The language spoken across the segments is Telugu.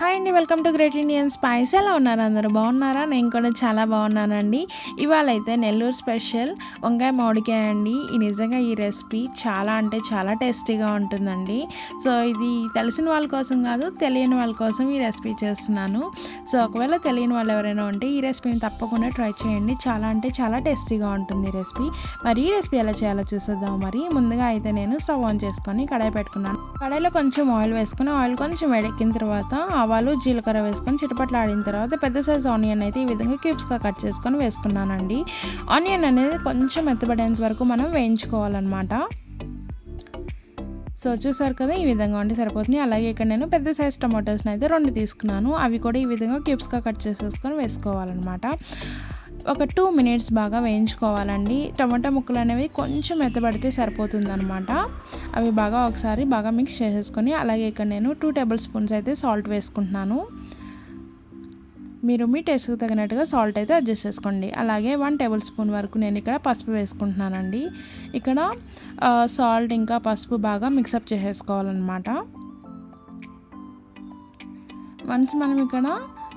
హాయ్ అండి welcome to great Indian spice. ఎలా ఉన్నారు అందరూ? బాగున్నారా? నేను కూడా చాలా బాగున్నానండి. ఇవాళ అయితే నెల్లూరు స్పెషల్ వంకాయ మామిడికాయ అండి. ఈ నిజంగా ఈ రెసిపీ చాలా అంటే చాలా టేస్టీగా ఉంటుందండి. సో ఇది తెలిసిన వాళ్ళ కోసం కాదు తెలియని వాళ్ళ కోసం ఈ రెసిపీ చేస్తున్నాను. సో ఒకవేళ తెలియని వాళ్ళు ఎవరైనా ఉంటే ఈ రెసిపీని తప్పకుండా ట్రై చేయండి. చాలా అంటే చాలా టేస్టీగా ఉంటుంది ఈ రెసిపీ. మరి ఈ రెసిపీ ఎలా చేయాలో చూసేద్దాం మరి. ముందుగా అయితే నేను స్టవ్ ఆన్ చేసుకొని కడాయి పెట్టుకున్నాను. కడాయిలో కొంచెం ఆయిల్ వేసుకుని ఆయిల్ కొంచెం వేడెక్కిన తర్వాత ఆవాలు జీలకర్ర వేసుకొని చిటపట్లు ఆడిన తర్వాత పెద్ద సైజ్ ఆనియన్ అయితే ఈ విధంగా క్యూబ్స్గా కట్ చేసుకొని వేసుకున్నానండి. ఆనియన్ అనేది కొంచెం మెత్తబడేంత వరకు మనం వేయించుకోవాలన్నమాట. సో చూసారు కదా ఈ విధంగా ఉంటే సరిపోతుంది. అలాగే ఇక్కడ నేను పెద్ద సైజ్ టమాటోస్ని అయితే రెండు తీసుకున్నాను. అవి కూడా ఈ విధంగా క్యూబ్స్గా కట్ చేసేసుకొని వేసుకోవాలన్నమాట. ఒక టూ మినిట్స్ బాగా వేయించుకోవాలండి. టమాటా ముక్కలు అనేవి కొంచెం మెత్తబడితే సరిపోతుంది అనమాట అవి బాగా ఒకసారి బాగా మిక్స్ చేసేసుకొని అలాగే ఇక్కడ నేను టూ టేబుల్ స్పూన్స్ అయితే సాల్ట్ వేసుకుంటున్నాను. మీరు మీ టేస్ట్కి తగినట్టుగా సాల్ట్ అయితే అడ్జస్ట్ చేసుకోండి. అలాగే వన్ టేబుల్ స్పూన్ వరకు నేను ఇక్కడ పసుపు వేసుకుంటున్నానండి. ఇక్కడ సాల్ట్ ఇంకా పసుపు బాగా మిక్సప్ చేసేసుకోవాలన్నమాట. వన్స్ మనం ఇక్కడ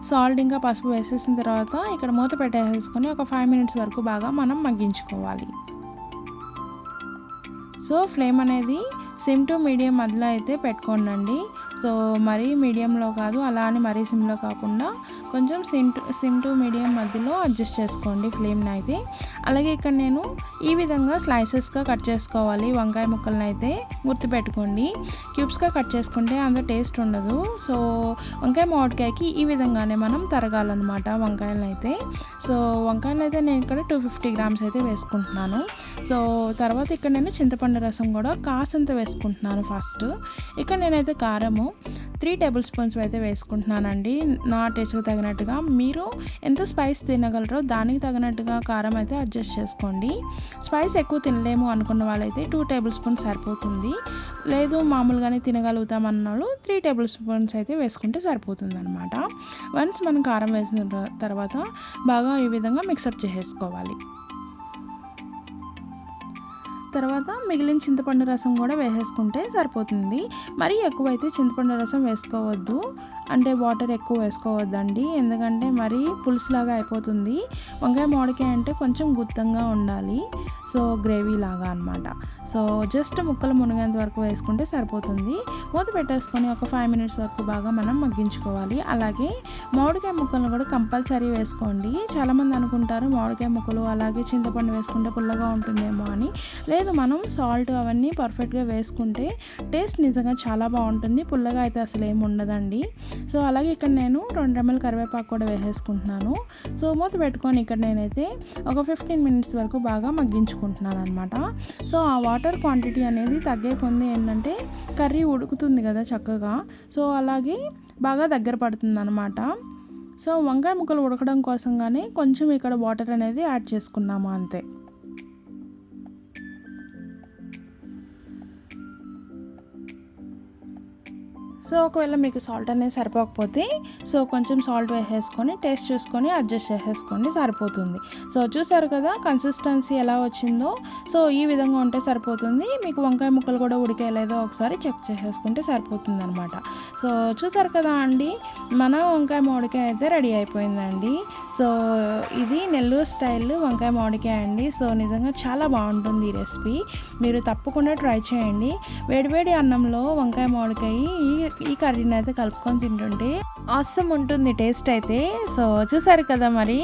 సాల్ట్ ఇంకా పసుపు వేసేసిన తర్వాత ఇక్కడ మూత పెట్టేసుకొని ఒక ఫైవ్ మినిట్స్ వరకు బాగా మనం మగ్గించుకోవాలి. సో ఫ్లేమ్ అనేది సిమ్ టు మీడియం మధ్యలో అయితే పెట్టుకోండి సో మరీ మీడియంలో కాదు అలా అని మరీ సిమ్లో కాకుండా కొంచెం sim to sim to medium మధ్యలో అడ్జస్ట్ చేసుకోండి ఫ్లేమ్ని అయితే అలాగే ఇక్కడ నేను ఈ విధంగా స్లైసెస్గా కట్ చేసుకోవాలి. వంకాయ ముక్కలను అయితే గుర్తుపెట్టుకోండి. క్యూబ్స్గా కట్ చేసుకుంటే అంత టేస్ట్ ఉండదు. సో వంకాయ మామిడికాయకి ఈ విధంగానే మనం తరగాలన్నమాట వంకాయలను అయితే సో వంకాయలు అయితే నేను ఇక్కడ టూ ఫిఫ్టీ గ్రామ్స్ అయితే వేసుకుంటున్నాను. సో తర్వాత ఇక్కడ నేను చింతపండు రసం కూడా కాసంత వేసుకుంటున్నాను ఫస్ట్. ఇక్కడ నేనైతే కారము. త్రీ టేబుల్ స్పూన్స్ అయితే వేసుకుంటున్నానండి. నా టేస్ట్కి తగినట్టుగా మీరు ఎంత స్పైస్ తినగలరో దానికి తగినట్టుగా కారం అయితే అడ్జస్ట్ చేసుకోండి. స్పైస్ ఎక్కువ తినలేము అనుకున్న వాళ్ళైతే టూ టేబుల్ స్పూన్స్ సరిపోతుంది. లేదు మామూలుగానే తినగలుగుతాం అన్నోళ్ళు త్రీ టేబుల్ స్పూన్స్ అయితే వేసుకుంటే సరిపోతుంది అనమాట వన్స్ మనం కారం వేసిన తర్వాత బాగా ఈ విధంగా మిక్సప్ చేసేసుకోవాలి. తర్వాత మిగిలిన చింతపండు రసం కూడా వేసేసుకుంటే సరిపోతుంది. మరీ ఎక్కువైతే చింతపండు రసం వేసుకోవద్దు. అంటే వాటర్ ఎక్కువ వేసుకోవద్దండి. ఎందుకంటే మరీ పులుసులాగా అయిపోతుంది. వంకాయ మామిడికాయ అంటే కొంచెం గుత్తంగా ఉండాలి. సో గ్రేవీ లాగా అనమాట సో జస్ట్ ముక్కలు మునిగేంత వరకు వేసుకుంటే సరిపోతుంది. మూత పెట్టేసుకొని ఒక ఫైవ్ మినిట్స్ వరకు బాగా మనం మగ్గించుకోవాలి. అలాగే మామిడికాయ ముక్కలను కూడా కంపల్సరీ వేసుకోండి. చాలామంది అనుకుంటారు మామిడికాయ ముక్కలు అలాగే చింతపండు వేసుకుంటే పుల్లగా ఉంటుందేమో అని. లేదు మనం సాల్ట్ అవన్నీ పర్ఫెక్ట్గా వేసుకుంటే టేస్ట్ నిజంగా చాలా బాగుంటుంది. పుల్లగా అయితే అసలు ఏమి ఉండదండి. సో అలాగే ఇక్కడ నేను రెండు రెమ్మల కరివేపాకు కూడా వేసేసుకుంటున్నాను. సో మూత పెట్టుకొని ఇక్కడ నేనైతే ఒక ఫిఫ్టీన్ మినిట్స్ వరకు బాగా అనుకుంటున్నాను అనమాట సో ఆ వాటర్ వాటర్ క్వాంటిటీ అనేది తగ్గే కొంది ఏంటంటే కర్రీ ఉడుకుతుంది కదా చక్కగా. సో అలాగే బాగా దగ్గర పడుతుంది అనమాట సో వంకాయ ముక్కలు ఉడకడం కోసంగానే కొంచెం ఇక్కడ వాటర్ అనేది యాడ్ చేసుకున్నాము అంతే. సో ఒకవేళ మీకు సాల్ట్ అనేది సరిపోకపోతే సో కొంచెం సాల్ట్ వేసేసుకొని టేస్ట్ చూసుకొని అడ్జస్ట్ చేసేసుకోండి సరిపోతుంది. సో చూసారు కదా కన్సిస్టెన్సీ ఎలా వచ్చిందో? సో ఈ విధంగా ఉంటే సరిపోతుంది. మీకు వంకాయ ముక్కలు కూడా ఉడికేలేదో ఒకసారి చెక్ చేసేసుకుంటే సరిపోతుంది అనమాట సో చూసారు కదా అండి మన వంకాయ మామిడికాయ అయితే రెడీ అయిపోయిందండి. సో ఇది నెల్లూరు స్టైల్ వంకాయ మామిడికాయ అండి. సో నిజంగా చాలా బాగుంటుంది ఈ రెసిపీ. మీరు తప్పకుండా ట్రై చేయండి. వేడివేడి అన్నంలో వంకాయ మామిడికాయ ఈ కర్రీని అయితే కలుపుకొని తింటుంటే అవసరం ఉంటుంది టేస్ట్ అయితే. సో చూసారు కదా మరి?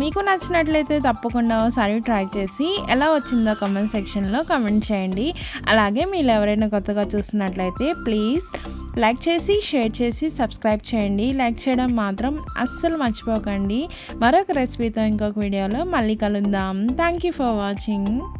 మీకు నచ్చినట్లయితే తప్పకుండా ఒకసారి ట్రై చేసి ఎలా వచ్చిందో కమెంట్ సెక్షన్లో కమెంట్ చేయండి. అలాగే మీరు ఎవరైనా కొత్తగా చూస్తున్నట్లయితే ప్లీజ్ లైక్ చేసి షేర్ చేసి సబ్స్క్రైబ్ చేయండి. లైక్ చేయడం మాత్రం అస్సలు మర్చిపోకండి. మరొక రెసిపీతో ఇంకొక వీడియోలో మళ్ళీ కలుద్దాం. Thank you for watching